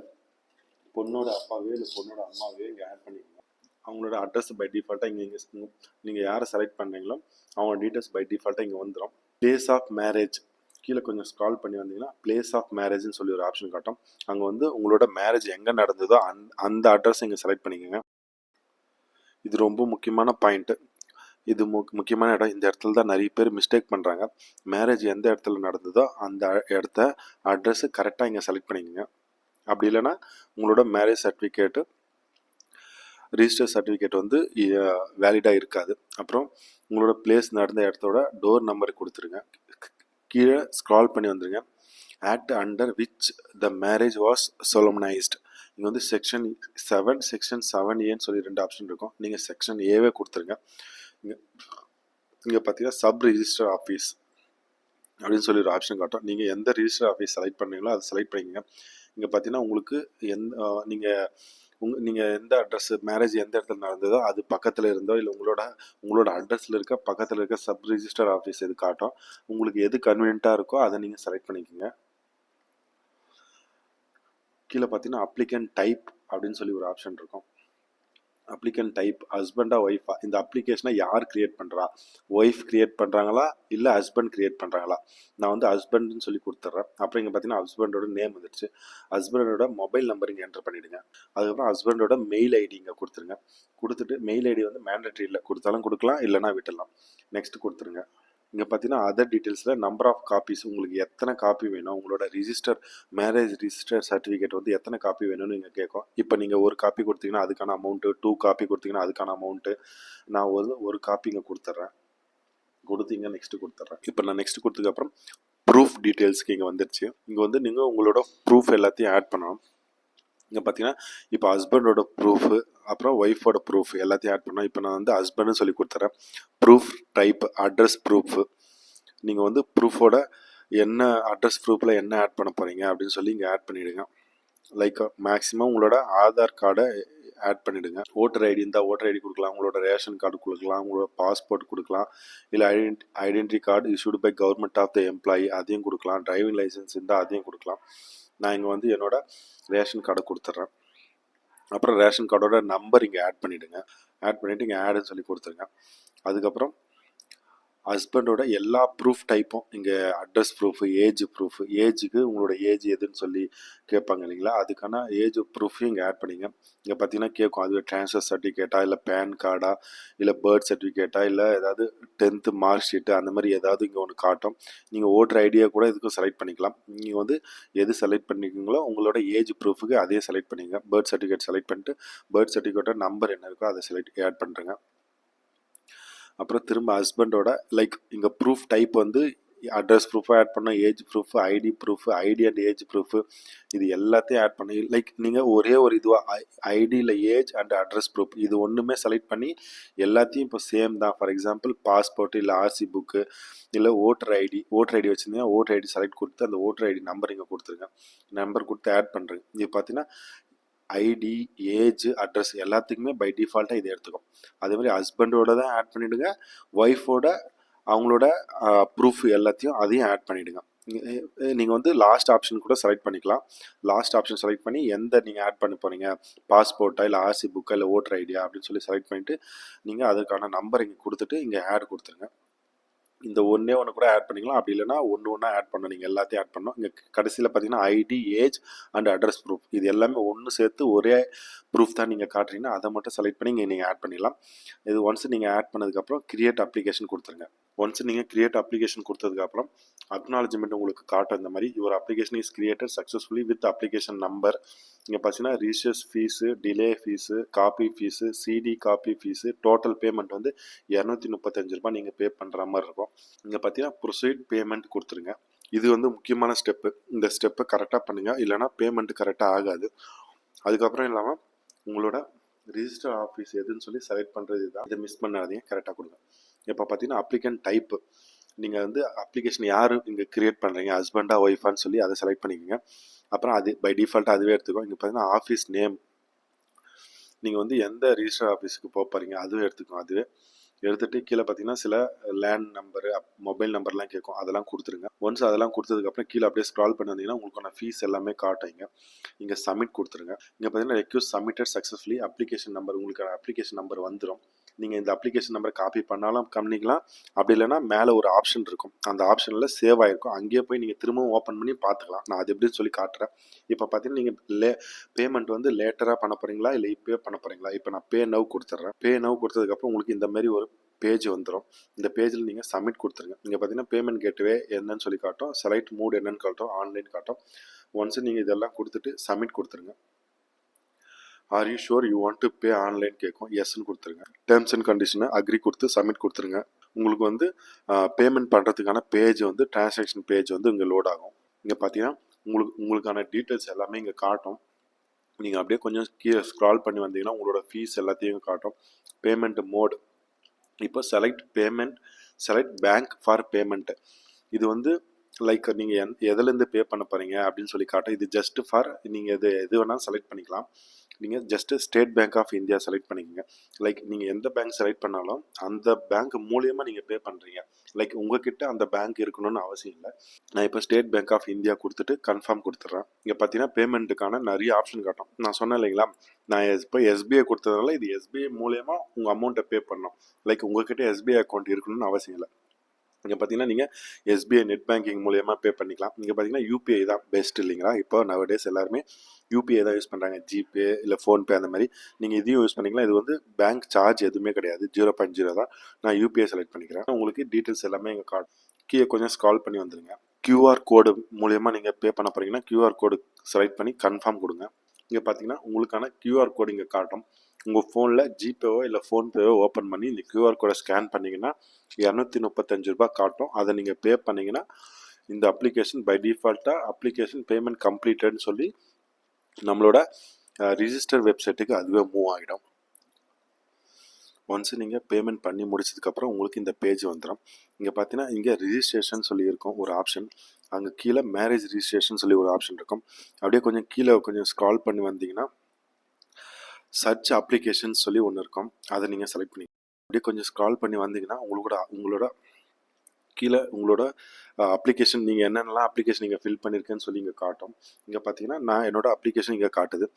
பொண்ணோட அப்பாவையோ இல்லை பொண்ணோட அம்மாவையோ இங்கே ஆட் பண்ணிக்கலாம் அவங்களோட அட்ரஸ் பை டிஃபால்ட்டாக இங்கே இங்கே நீங்கள் யாரை செலக்ட் பண்ணுறீங்களோ அவங்க டீட்டெயில்ஸ் பை டிஃபால்ட்டாக இங்கே வந்துடும் பிளேஸ் ஆஃப் மேரேஜ் கீழே கொஞ்சம் ஸ்கால் பண்ணி வந்தீங்கன்னா பிளேஸ் ஆஃப் மேரேஜ்னு சொல்லி ஒரு ஆப்ஷன் காட்டும். அங்கே வந்து உங்களோட மேரேஜ் எங்கே நடந்ததோ அந் அந்த அட்ரஸ் இங்கே செலக்ட் பண்ணிக்கோங்க. இது ரொம்ப முக்கியமான பாயிண்ட்டு இது மு முக்கியமான இடம். இந்த இடத்துல தான் நிறைய பேர் மிஸ்டேக் பண்ணுறாங்க மேரேஜ் எந்த இடத்துல நடந்ததோ அந்த இடத்த அட்ரஸு கரெக்டாக இங்கே செலக்ட் பண்ணிக்கோங்க. அப்படி இல்லைன்னா உங்களோட மேரேஜ் சர்டிஃபிகேட்டு ரிஜிஸ்டர் சர்டிஃபிகேட் வந்து வேலிடாக இருக்காது. அப்புறம் உங்களோட பிளேஸ் நடந்த இடத்தோட டோர் நம்பர் கொடுத்துருங்க. கீழே ஸ்க்ரால் பண்ணி வந்துருங்க. Act under which the marriage was solemnised இங்கே வந்து செக்ஷன் செவன் செக்ஷன் செவன் ஏன்னு சொல்லி ரெண்டு ஆப்ஷன் இருக்கும். நீங்கள் செக்ஷன் ஏவே கொடுத்துருங்க. இங்கே இங்கே பார்த்தீங்கன்னா சப் ரிஜிஸ்டர் ஆஃபீஸ் அப்படின்னு சொல்லி ஒரு ஆப்ஷன் காட்டும். நீங்கள் எந்த ரிஜிஸ்டர் ஆஃபீஸ் செலக்ட் பண்ணீங்களோ அதை செலக்ட் பண்ணிக்கங்க. இங்கே பார்த்தீங்கன்னா உங்களுக்கு எந்த நீங்கள் உங்க நீங்கள் எந்த அட்ரஸ் மேரேஜ் எந்த இடத்துல நடந்ததோ அது பக்கத்தில் இருந்தோ இல்லை உங்களோட உங்களோட அட்ரஸில் இருக்க பக்கத்தில் இருக்க சப் ரிஜிஸ்டர் ஆஃபீஸ் எது காட்டும். உங்களுக்கு எது கன்வீனியண்ட்டாக இருக்கோ அதை நீங்கள் செலக்ட் பண்ணிக்கோங்க. கீழே பார்த்தீங்கன்னா அப்ளிகன் டைப் அப்படின்னு சொல்லி ஒரு ஆப்ஷன் இருக்கும். அப்ளிகன் டைப் ஹஸ்பண்டா ஒய்ஃபா இந்த அப்ளிகேஷனை யார் கிரியேட் பண்ணுறா ஒய்ஃப் கிரியேட் பண்ணுறாங்களா இல்லை ஹஸ்பண்ட் கிரியேட் பண்ணுறாங்களா நான் வந்து ஹஸ்பண்ட்னு சொல்லி கொடுத்துட்றேன் அப்புறம் இங்கே பார்த்தீங்கன்னா ஹஸ்பண்டோட நேம் வந்துருச்சு. ஹஸ்பண்டோட மொபைல் நம்பர் இங்கே என்டர் பண்ணிவிடுங்க அதுக்கப்புறம் ஹஸ்பண்டோட மெயில் ஐடி இங்கே கொடுத்துருங்க. கொடுத்துட்டு மெயில் ஐடி வந்து மேண்டட்ரி இல்லை. கொடுத்தாலும் கொடுக்கலாம் இல்லைனா விட்டுடலாம். நெக்ஸ்ட் கொடுத்துருங்க. இங்கே பார்த்தீங்கன்னா அதர் டீட்டெயில்ஸில் நம்பர் ஆஃப் காப்பீஸ் உங்களுக்கு எத்தனை காப்பி வேணும் உங்களோட ரிஜிஸ்டர் மேரேஜ் ரிஜிஸ்டர் சர்டிஃபிகேட் வந்து எத்தனை காப்பி வேணும்னு இங்கே கேட்கும் இப்போ நீங்கள் ஒரு காப்பி கொடுத்தீங்கன்னா அதுக்கான அமௌண்ட்டு டூ காப்பி கொடுத்தீங்கன்னா அதுக்கான அமௌண்ட்டு நான் ஒரு ஒரு காப்பி இங்கே கொடுத்துட்றேன் கொடுத்தீங்க நெக்ஸ்ட்டு கொடுத்துட்றேன் இப்போ நான் நெக்ஸ்ட் கொடுத்ததுக்கப்புறம் ப்ரூஃப் டீட்டெயில்ஸ்க்கு இங்கே வந்துருச்சு. இங்கே வந்து நீங்கள் உங்களோட ப்ரூஃப் எல்லாத்தையும் ஆட் பண்ணணும். இங்கே பார்த்தீங்கன்னா இப்போ ஹஸ்பண்டோட ப்ரூஃபு அப்புறம் ஒய்ஃபோட ப்ரூஃப் எல்லாத்தையும் ஆட் பண்ணோம் இப்போ நான் வந்து ஹஸ்பண்ட்னு சொல்லி கொடுத்துறேன். ப்ரூஃப் டைப் அட்ரஸ் ப்ரூஃபு நீங்கள் வந்து ப்ரூஃபோட என்ன அட்ரஸ் ப்ரூஃபில் என்ன ஆட் பண்ண போகிறீங்க அப்படின்னு சொல்லி இங்கே ஆட் பண்ணிவிடுங்க லைக் மேக்ஸிமம் உங்களோட ஆதார் கார்டை ஆட் பண்ணிவிடுங்க ஓட்டர் ஐடி இருந்தால் ஓட்டர் ஐடி கொடுக்கலாம். உங்களோட ரேஷன் கார்டு கொடுக்கலாம். உங்களோட பாஸ்போர்ட் கொடுக்கலாம். இல்லை identity identity card issued by government of the employee அதையும் கொடுக்கலாம். டிரைவிங் லைசன்ஸ் இருந்தால் அதையும் கொடுக்கலாம். நான் இங்கே வந்து என்னோட ரேஷன் கார்டை கொடுத்துட்றேன் அப்புறம் ரேஷன் கார்டோட நம்பர் இங்கே ஆட் பண்ணிவிடுங்க ஆட் பண்ணிவிட்டு இங்கே ஆடுன்னு சொல்லி கொடுத்துருங்க. அதுக்கப்புறம் ஹஸ்பண்டோட எல்லா ப்ரூஃப் டைப்பும் இங்கே அட்ரஸ் ப்ரூஃபு ஏஜ் ப்ரூஃபு ஏஜுக்கு உங்களோட ஏஜ் எதுன்னு சொல்லி கேட்பாங்க இல்லைங்களா? அதுக்கான ஏஜ் ப்ரூஃபையும் இங்கே ஆட் பண்ணிங்க. இங்கே பார்த்தீங்கன்னா கேட்கும் அது ட்ரான்ஸ்ஃபர் சர்டிஃபிகேட்டா இல்லை பேன் கார்டா இல்லை பர்த் சர்டிஃபிகேட்டா இல்லை ஏதாவது டென்த்து மார்க் ஷீட்டு அந்த மாதிரி ஏதாவது இங்கே ஒன்று காட்டும். நீங்கள் ஓட்டர் ஐடியா கூட இதுக்கும் செலக்ட் பண்ணிக்கலாம். நீங்கள் வந்து எது செலக்ட் பண்ணிக்கிங்களோ உங்களோட ஏஜ் ப்ரூஃபுக்கு அதே செலக்ட் பண்ணிங்க. பர்த் சர்டிஃபிகேட் செலக்ட் பண்ணிட்டு பர்த் சர்டிஃபிகேட்டோட நம்பர் என்ன இருக்கோ அதை செலக்ட் ஆட் பண்ணுறேங்க அப்புறம் திரும்ப ஹஸ்பண்டோட லைக் இங்கே ப்ரூஃப் டைப் வந்து அட்ரஸ் ப்ரூஃபாக ஆட் பண்ணோம் age proof ID proof ID and age proof இது எல்லாத்தையும் ஆட் பண்ணி லைக் நீங்கள் ஒரே ஒரு இதுவாக ஐடியில் ஏஜ் அண்ட் அட்ரஸ் ப்ரூஃப் இது ஒன்றுமே செலக்ட் பண்ணி எல்லாத்தையும் இப்போ சேம் தான். ஃபார் எக்ஸாம்பிள் பாஸ்போர்ட் இல்லை ஆர்சி புக்கு இல்லை ஓட்டர் ஐடி ஓட்டர் ஐடி வச்சுருந்தீங்கன்னா ஓட்டர் ஐடி செலக்ட் கொடுத்து அந்த ஓட்டர் ஐடி நம்பர் இங்கே கொடுத்துருங்க. நம்பர் கொடுத்து ஆட் பண்ணுறேங்க இது பார்த்தீங்கன்னா ஐடி ஏஜ் அட்ரஸ் எல்லாத்துக்குமே பை டிஃபால்ட்டாக இது எடுத்துக்கும். அதே மாதிரி ஹஸ்பண்டோட தான் ஆட் பண்ணிவிடுங்க ஒய்ஃபோட அவங்களோட ப்ரூஃப் எல்லாத்தையும் அதையும் ஆட் பண்ணிவிடுங்க நீங்கள் வந்து லாஸ்ட் ஆப்ஷன் கூட செலக்ட் பண்ணிக்கலாம். லாஸ்ட் ஆப்ஷன் செலக்ட் பண்ணி எந்த நீங்கள் ஆட் பண்ண போகிறீங்க பாஸ்போர்ட்டா இல்லை ஆர்சி புக்கா இல்லை ஓட்டர் ஐடியா அப்படின்னு சொல்லி செலக்ட் பண்ணிவிட்டு நீங்கள் அதுக்கான நம்பர் இங்கே கொடுத்துட்டு இங்கே ஆட் கொடுத்துருங்க. இந்த ஒன்றே ஒன்று கூட ஆட் பண்ணிக்கலாம். அப்படி இல்லைனா ஒன்று ஒன்றா ஆட் பண்ணணும் நீங்கள் எல்லாத்தையும் ஆட் பண்ணணும். இங்கே கடைசியில் பார்த்தீங்கன்னா ID age and address proof இது எல்லாமே ஒன்று சேர்த்து ஒரே ப்ரூஃப் தான் நீங்கள் காட்டுறீங்கன்னா அதை மட்டும் செலக்ட் பண்ணி இங்கே நீங்கள் ஆட் பண்ணிடலாம். இது ஒன்ஸ் நீங்கள் ஆட் பண்ணதுக்கப்புறம் கிரியேட் அப்ளிகேஷன் கொடுத்துருங்க. ஒன்ஸ் நீங்கள் கிரியேட் அப்ளிகேஷன் கொடுத்ததுக்கப்புறம் அக்னாலஜ்மெண்ட் உங்களுக்கு காட்டும். இந்த மாதிரி your application is created successfully with application number இங்கே பார்த்தீங்கன்னா research fee delay fee copy fee CD copy fee total payment வந்து இரநூத்தி முப்பத்தஞ்சு ரூபாய் நீங்கள் பே பண்ணுற மாதிரி இருக்கும். இங்கே பார்த்தீங்கன்னா ப்ரொசீட் பேமெண்ட் கொடுத்துருங்க. இது வந்து முக்கியமான ஸ்டெப்பு இந்த ஸ்டெப்பை கரெக்டாக பண்ணுங்கள் இல்லைனா பேமெண்ட் கரெக்டாக ஆகாது. அதுக்கப்புறம் இல்லாமல் உங்களோட ரிஜிஸ்டர் ஆஃபீஸ் எதுன்னு சொல்லி செலக்ட் பண்ணுறது தான் இதை மிஸ் பண்ணாதீங்க. கரெக்டாக கொடுங்க. இப்போ பார்த்தீங்கன்னா அப்ளிகன் டைப்பு நீங்கள் வந்து அப்ளிகேஷன் யார் இங்கே க்ரியேட் பண்ணுறீங்க ஹஸ்பண்டா ஒய்ஃபான்னு சொல்லி அதை செலக்ட் பண்ணிக்கோங்க. அப்புறம் அது பை டிஃபால்ட்டாக அதுவே எடுத்துக்கோ. இங்கே பார்த்தீங்கன்னா ஆஃபீஸ் நேம் நீங்கள் வந்து எந்த ரிஜிஸ்டர் ஆஃபீஸுக்கு போக போகிறீங்க அதுவே எடுத்துக்கோ அதுவே. எடுத்துகிட்டு கீழே பார்த்தீங்கன்னா சில லேண்ட் நம்பரு மொபைல் நம்பர்லாம் கேட்கும் அதெல்லாம் கொடுத்துருங்க. ஒன்ஸ் அதெல்லாம் கொடுத்ததுக்கப்புறம் கீழே அப்படியே ஸ்க்ரால் பண்ணி வந்தீங்கன்னா உங்களுக்கான ஃபீஸ் எல்லாமே காட்டுங்க இங்கே சப்மிட் கொடுத்துருங்க. இங்கே பார்த்தீங்கன்னா request submitted successfully application number உங்களுக்கான அப்ளிகேஷன் நம்பர் வந்துடும் நீங்கள் இந்த அப்ளிகேஷன் நம்பரை காப்பி பண்ணாலும் பண்ணிக்கலாம் அப்படி இல்லைன்னா மேலே ஒரு ஆப்ஷன் இருக்கும். அந்த ஆப்ஷனில் சேவ் ஆகிருக்கும் அங்கேயே போய் நீங்கள் திரும்பவும் ஓப்பன் பண்ணி பார்த்துக்கலாம். நான் அது எப்படின்னு சொல்லி காட்டுறேன். இப்போ பார்த்தீங்கன்னா நீங்கள் லே பேமெண்ட் வந்து லேட்டராக பண்ண போகிறீங்களா இல்லை இப்போயே பண்ண போகிறீங்களா இப்போ நான் பே நவ் கொடுத்துட்றேன். பே நவ் கொடுத்ததுக்கப்புறம் உங்களுக்கு இந்த மாதிரி ஒரு பேஜ் வந்துடும் இந்த பேஜில் நீங்கள் சப்மிட் கொடுத்துருங்க. இங்கே பார்த்தீங்கன்னா பேமெண்ட் கேட்வே என்னன்னு சொல்லி காட்டும். செலக்ட் மூட் என்னன்னு காட்டும். ஆன்லைன் காட்டும். ஒன்ஸ் நீங்கள் இதெல்லாம் கொடுத்துட்டு சப்மிட் கொடுத்துருங்க. Are you sure you want to pay online கேட்கும் எஸ்ன்னு கொடுத்துருங்க. டேர்ம்ஸ் அண்ட் கண்டிஷனை அக்ரி கொடுத்து சப்மிட் கொடுத்துருங்க. உங்களுக்கு வந்து பேமெண்ட் பண்ணுறதுக்கான பேஜ் வந்து டிரான்சாக்ஷன் பேஜ் வந்து இங்கே லோட் ஆகும். இங்கே பார்த்தீங்கன்னா உங்களுக்கு உங்களுக்கான டீட்டெயில்ஸ் எல்லாமே இங்கே காட்டும். நீங்கள் அப்படியே கொஞ்சம் கீழே ஸ்க்ரால் பண்ணி வந்தீங்கன்னா உங்களோட ஃபீஸ் எல்லாத்தையும் காட்டும். பேமெண்ட் மோட் இப்போ select payment select bank for payment இது வந்து லைக் நீங்கள் எந் எதுலேருந்து பே பண்ண போகிறீங்க அப்படின்னு சொல்லி காட்டும் இது ஜஸ்ட் ஃபார் நீங்கள் எது எது வேணாலும் செலக்ட் பண்ணிக்கலாம். நீங்கள் just State Bank of India select பண்ணிக்கோங்க. லைக் நீங்கள் எந்த பேங்க் செலக்ட் பண்ணாலும் அந்த பேங்க் மூலியமாக நீங்கள் பே பண்ணுறீங்க லைக் உங்ககிட்ட அந்த பேங்க் இருக்கணும்னு அவசியம் இல்லை. நான் இப்போ ஸ்டேட் பேங்க் ஆஃப் இந்தியா கொடுத்துட்டு கன்ஃபார்ம் கொடுத்துட்றேன் இங்கே பார்த்தீங்கன்னா பேமெண்ட்டுக்கான நிறைய ஆப்ஷன் காட்டும். நான் சொன்னேன் இல்லைங்களா? நான் இப்போ எஸ்பிஐ கொடுத்ததுனால இது எஸ்பிஐ மூலியமாக உங்கள் அமௌண்ட்டை பே பண்ணணும். லைக் உங்ககிட்ட எஸ்பிஐ அக்கௌண்ட் இருக்கணும்னு அவசியம் இல்லை. இங்கே பார்த்தீங்கன்னா நீங்கள் எஸ்பிஐ நெட் பேங்கிங் மூலியமாக பே பண்ணிக்கலாம். இங்கே பார்த்தீங்கன்னா யூபிஐ தான் பெஸ்ட் இல்லைங்களா? இப்போ நவடேஸ் எல்லாருமே யூபிஐ தான் யூஸ் பண்ணுறாங்க ஜிபே இல்லை ஃபோன்பே அந்த மாதிரி. நீங்கள் இதையும் யூஸ் பண்ணிக்கலாம். இது வந்து பேங்க் சார்ஜ் எதுவுமே கிடையாது. ஜீரோ பாயிண்ட் ஜீரோ தான். நான் யூபிஐ செலக்ட் பண்ணிக்கிறேன். உங்களுக்கு டீட்டெயில்ஸ் எல்லாமே எங்கள் கார்டு கீழே கொஞ்சம் ஸ்கால் பண்ணி வந்துடுங்க கியூஆர் கோடு மூலயமா நீங்கள் பே பண்ண போகிறீங்கன்னா கியூஆர் கோடு செலக்ட் பண்ணி கன்ஃபார்ம் கொடுங்க. இங்கே பார்த்தீங்கன்னா உங்களுக்கான கியூஆர் கோடு இங்கே காட்டும். உங்கள் ஃபோனில் ஜிபேவோ இல்லை ஃபோன்பேவோ ஓப்பன் பண்ணி இந்த கியூஆர் கோடை ஸ்கேன் பண்ணிங்கன்னா இரநூத்தி முப்பத்தஞ்சு ரூபாய் காட்டும். அதை நீங்கள் பே பண்ணிங்கன்னா இந்த அப்ளிகேஷன் பை டிஃபால்ட்டாக அப்ளிகேஷன் பேமெண்ட் கம்ப்ளீட்டட்னு சொல்லி நம்மளோட ரிஜிஸ்டர் வெப்சைட்டுக்கு அதுவே மூவ் ஆகிடும் ஒன்ஸ் நீங்கள் பேமெண்ட் பண்ணி முடிச்சதுக்கப்புறம் உங்களுக்கு இந்த பேஜ் வந்துடும் இங்கே பார்த்தீங்கன்னா இங்கே ரிஜிஸ்ட்ரேஷன் சொல்லி இருக்கும் ஒரு ஆப்ஷன் அங்கே கீழே மேரேஜ் ரிஜிஸ்ட்ரேஷன் சொல்லி ஒரு ஆப்ஷன் இருக்கும். அப்படியே கொஞ்சம் கீழே கொஞ்சம் ஸ்க்ரால் பண்ணி வந்தீங்கன்னா சர்ச் அப்ளிகேஷன் சொல்லி ஒன்று இருக்கும். அதை நீங்கள் செலக்ட் பண்ணி அப்படியே கொஞ்சம் ஸ்க்ரால் பண்ணி வந்தீங்கன்னா உங்களோட உங்களோட கீழே உங்களோட அப்ளிகேஷன் நீங்கள் என்னென்னலாம் அப்ளிகேஷன் நீங்கள் ஃபில் பண்ணியிருக்கேன்னு சொல்லி இங்கே காட்டும். இங்கே பார்த்தீங்கன்னா நான் என்னோட அப்ளிகேஷன் இங்கே காட்டுது.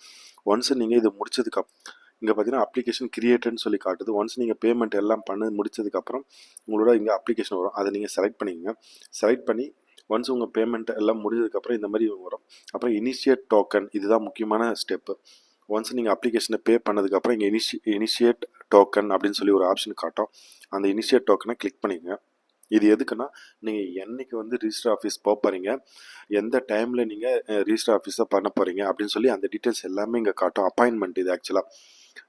ஒன்ஸ் நீங்கள் இது முடிச்சதுக்கு இங்கே பார்த்தீங்கன்னா அப்ளிகேஷன் கிரியேட்டட்னு சொல்லி காட்டுது. ஒன்ஸ் நீங்கள் பேமெண்ட் எல்லாம் பண்ணி முடிச்சதுக்கப்புறம் உங்களோட இங்கே அப்ளிகேஷன் வரும். அதை நீங்கள் செலக்ட் பண்ணிக்கோங்க. செலக்ட் பண்ணி ஒன்ஸ் உங்கள் பேமெண்ட் எல்லாம் முடிஞ்சதுக்கப்புறம் இந்த மாதிரி வரும். அப்புறம் இனிஷியேட் டோக்கன் இதுதான் முக்கியமான ஸ்டெப்பு ஒன்ஸ் நீங்கள் அப்ளிகேஷனை பே பண்ணதுக்கப்புறம் இங்கே இனிஷி இனிஷியேட் டோக்கன் அப்படின்னு சொல்லி ஒரு ஆப்ஷன் காட்டும். அந்த இனிஷியேட் டோக்கனை கிளிக் பண்ணிக்கங்க இது எதுக்குன்னா நீங்கள் என்னைக்கு வந்து ரிஜிஸ்டர் ஆஃபீஸ் போக போகிறீங்க எந்த டைமில் நீங்கள் ரிஜிஸ்டர் ஆஃபீஸை பண்ண போகிறீங்க அப்படின்னு சொல்லி அந்த டீட்டெயில்ஸ் எல்லாமே இங்கே காட்டும். அப்பாயின்மெண்ட் இது ஆக்சுவலாக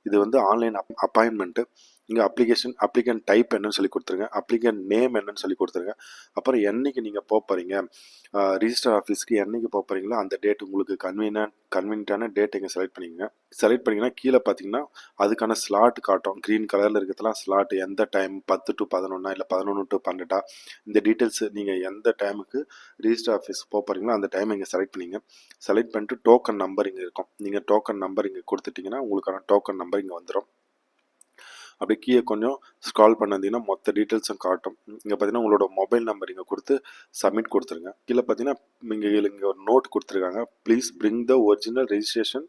இது வந்து ஆன்லைன் அப் அப்பாயின்மெண்ட்டு இங்கே அப்ளிகேஷன் அப்ளிகன் டைப் என்னன்னு சொல்லி கொடுத்துருங்க. அப்ளிகன் நேம் என்னன்னு சொல்லி கொடுத்துருங்க. அப்புறம் என்னைக்கு நீங்கள் போக போகிறீங்க ரிஜிஸ்டர் ஆஃபீஸ்க்கு என்னைக்கு போக போகிறீங்களோ அந்த டேட் உங்களுக்கு கன்வீனியன்ட் கன்வீனியன்ட்டான டேட் இங்கே செலக்ட் பண்ணிக்கங்க. செலக்ட் பண்ணிங்கன்னா கீழே பார்த்தீங்கன்னா அதுக்கான ஸ்லாட் காட்டும். க்ரீன் கலரில் இருக்கிறதுலாம் ஸ்லாட் எந்த டைம் பத்து டு பதினொன்னா இல்லை பதினொன்று டு பன்னெண்டா? இந்த டீட்டெயில்ஸ் நீங்கள் எந்த டைமுக்கு ரிஜிஸ்டர் ஆஃபீஸ் போக போகிறீங்களோ அந்த டைம் இங்கே செலக்ட் பண்ணிங்க செலக்ட் பண்ணிட்டு டோக்கன் நம்பர் இங்கே இருக்கும். நீங்கள் டோக்கன் நம்பர் இங்கே கொடுத்துட்டிங்கன்னா உங்களுக்கான டோக்கன் நம்பர் இங்கே வந்துடும் அப்படியே கீழே கொஞ்சம் ஸ்க்ரால் பண்ணீங்கன்னா மொத்த டீட்டெயில்ஸும் காட்டும். இங்கே பார்த்தீங்கன்னா உங்களோட மொபைல் நம்பர் இங்கே கொடுத்து சப்மிட் கொடுத்துருங்க. கீழே பார்த்தீங்கன்னா இங்கே இங்கே ஒரு நோட் கொடுத்துருக்காங்க. Please bring the original registration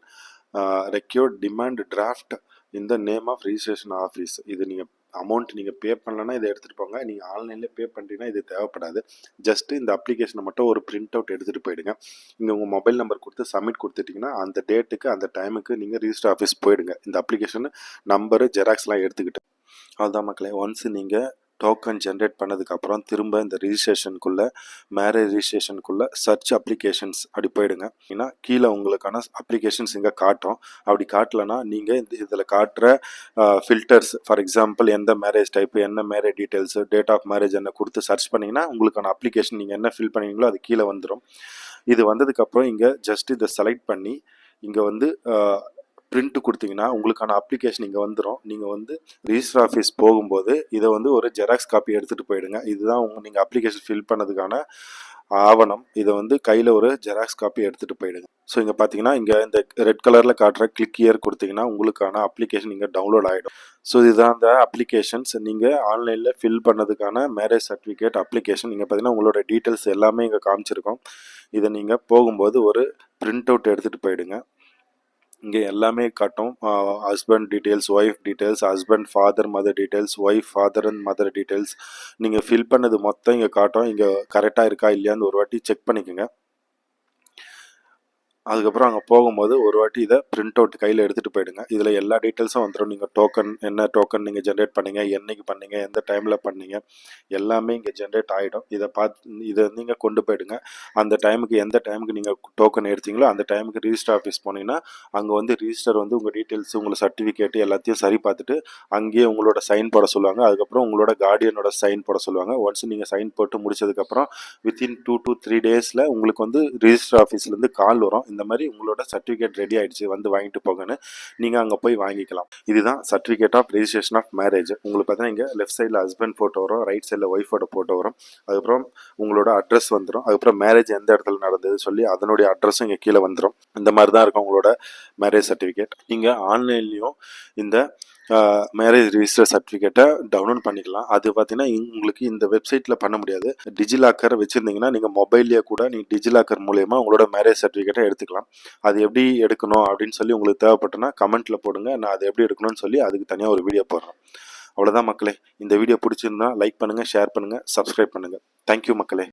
required demand draft இந்த நேம் ஆஃப் ரெஜிஸ்ட்ரேஷன் ஆஃபீஸ் இது நீங்கள் அமௌண்ட் நீங்கள் பே பண்ணலன்னா இதை எடுத்துகிட்டு போங்க. நீங்கள் ஆன்லைனில் பே பண்ணுறீங்கன்னா இது தேவைப்படாது. ஜஸ்ட் இந்த அப்ளிகேஷனை மட்டும் ஒரு பிரிண்ட் அவுட் எடுத்துகிட்டு போயிடுங்க. இங்கே உங்கள் மொபைல் நம்பர் கொடுத்து சப்மிட் கொடுத்துட்டிங்கன்னா அந்த டேட்டுக்கு அந்த டைமுக்கு நீங்கள் ரிஜிஸ்டர் ஆஃபீஸ் போயிடுங்க. இந்த அப்ளிகேஷன் நம்பரு ஜெராக்ஸ்லாம் எடுத்துக்கிட்டு. அதுதான் மக்களே. ஒன்ஸ் நீங்கள் டோக்கன் ஜென்ரேட் பண்ணதுக்கப்புறம் திரும்ப இந்த ரிஜிஸ்ட்ரேஷனுக்குள்ளே மேரேஜ் ரிஜிஸ்ட்ரேஷனுக்குள்ளே சர்ச் அப்ளிகேஷன்ஸ் அப்படி போயிடுங்க. ஏன்னா கீழே உங்களுக்கான அப்ளிகேஷன்ஸ் இங்கே காட்டும். அப்படி காட்டலைன்னா நீங்கள் இந்த இதில் காட்டுற ஃபில்டர்ஸ் ஃபார் எக்ஸாம்பிள் எந்த மேரேஜ் டைப்பு என்ன marriage details date of marriage என்ன கொடுத்து சர்ச் பண்ணிங்கன்னா உங்களுக்கான அப்ளிகேஷன் நீங்கள் என்ன ஃபில் பண்ணீங்களோ அது கீழே வந்துடும் இது வந்ததுக்கப்புறம் இங்கே ஜஸ்ட் இதை செலக்ட் பண்ணி இங்கே வந்து பிரிண்ட் கொடுத்தீங்கன்னா உங்களுக்கான அப்ளிகேஷன் இங்கே வந்துடும் நீங்கள் வந்து ரிஜிஸ்டர் ஆஃபீஸ் போகும்போது இதை வந்து ஒரு ஜெராக்ஸ் காப்பி எடுத்துகிட்டு போயிடுங்க. இதுதான் உங்கள் நீங்கள் அப்ளிகேஷன் ஃபில் பண்ணதுக்கான ஆவணம். இதை வந்து கையில் ஒரு ஜெராக்ஸ் காப்பி எடுத்துகிட்டு போயிடுங்க. ஸோ இங்கே பார்த்தீங்கன்னா இங்கே இந்த ரெட் கலரில் காட்டுற கிளிக் இயர் கொடுத்தீங்கன்னா உங்களுக்கான அப்ளிகேஷன் இங்கே டவுன்லோட் ஆகிடும் ஸோ இதுதான் அந்த அப்ளிகேஷன்ஸ் நீங்கள் ஆன்லைனில் ஃபில் பண்ணதுக்கான மேரேஜ் சர்டிஃபிகேட் அப்ளிகேஷன் இங்கே பார்த்தீங்கன்னா உங்களோட டீட்டெயில்ஸ் எல்லாமே இங்கே காமிச்சிருக்கோம். இதை நீங்கள் போகும்போது ஒரு பிரிண்ட் அவுட் எடுத்துகிட்டு போயிடுங்க. இங்கே எல்லாமே காட்டும். Husband details wife details husband father mother details wife father and mother details நீங்கள் ஃபில் பண்ணது மொத்தம் இங்கே காட்டும். இங்கே கரெக்டாக இருக்கா இல்லையான்னு ஒரு வாட்டி செக் பண்ணிக்கோங்க. அதுக்கப்புறம் அங்கே போகும்போது ஒரு வாட்டி இதை பிரிண்ட் அவுட் கையில் எடுத்துகிட்டு போயிடுங்க. இதில் எல்லா டீட்டெயில்ஸும் வந்துடும் நீங்கள் டோக்கன் என்ன டோக்கன் நீங்கள் ஜென்ரேட் பண்ணீங்க என்னைக்கு பண்ணீங்க எந்த டைமில் பண்ணீங்க எல்லாமே இங்கே ஜென்ரேட் ஆகிடும் இதை பார்த்து இதை நீங்கள் கொண்டு போயிடுங்க. அந்த டைமுக்கு எந்த டைமுக்கு நீங்கள் டோக்கன் எடுத்தீங்களோ அந்த டைமுக்கு ரிஜிஸ்டர் ஆஃபீஸ் போனீங்கன்னா அங்கே வந்து ரிஜிஸ்டர் வந்து உங்கள் டீட்டெயில்ஸ் உங்களை சர்டிஃபிகேட் எல்லாத்தையும் சரி பார்த்துட்டு அங்கேயே உங்களோட சைன் போட சொல்லுவாங்க. அதுக்கப்புறம் உங்களோட கார்டியனோட சைன் போட சொல்லுவாங்க. ஒன்ஸ் நீங்கள் சைன் போட்டு முடிச்சதுக்கப்புறம் வித்தின் டூ டூ த்ரீ டேஸில் உங்களுக்கு வந்து ரிஜிஸ்டர் ஆஃபீஸ்லேருந்து கால் வரும். இந்த மாதிரி உங்களோட சர்டிஃபிகேட் ரெடி ஆயிடுச்சு வந்து வாங்கிட்டு போங்கன்னு நீங்கள் அங்கே போய் வாங்கிக்கலாம். இதுதான் certificate of registration of marriage உங்களுக்கு பார்த்தீங்கன்னா இங்கே லெஃப்ட் சைடில் ஹஸ்பண்ட் ஃபோட்டோ வரும் ரைட் சைடில் ஒய்ஃபோட ஃபோட்டோ வரும். அதுக்கப்புறம் உங்களோட அட்ரஸ் வந்துடும் அதுக்கப்புறம் மேரேஜ் எந்த இடத்துல நடந்தது சொல்லி அதனுடைய அட்ரஸும் இங்கே கீழே வந்துடும் இந்த மாதிரி தான் இருக்கும் உங்களோட மேரேஜ் சர்டிஃபிகேட் நீங்கள் ஆன்லைன்லேயும் இந்த மேரேஜ் ரிஜிஸ்டர் சர்டிஃபிகேட்டை டவுன்லோட் பண்ணிக்கலாம். அது பார்த்தீங்கன்னா உங்களுக்கு இந்த வெப்சைட்டில் பண்ண முடியாது. டிஜிலாக்கர் வச்சுருந்தீங்கன்னா நீங்கள் மொபைல்லேயே கூட நீங்கள் டிஜிலாக்கர் மூலயமா உங்களோட மேரேஜ் சர்டிஃபிகேட்டை எடுத்துக்கலாம். அது எப்படி எடுக்கணும் அப்படின்னு சொல்லி உங்களுக்கு தேவைப்பட்டனா கமெண்ட்டில் போடுங்க. நான் அது எப்படி எடுக்கணும்னு சொல்லி அதுக்கு தனியாக ஒரு வீடியோ போடுறேன் அவ்வளோதான் மக்களே. இந்த வீடியோ பிடிச்சிருந்தா லைக் பண்ணுங்கள் ஷேர் பண்ணுங்கள் சப்ஸ்கிரைப் பண்ணுங்கள் தேங்க்யூ மக்களே.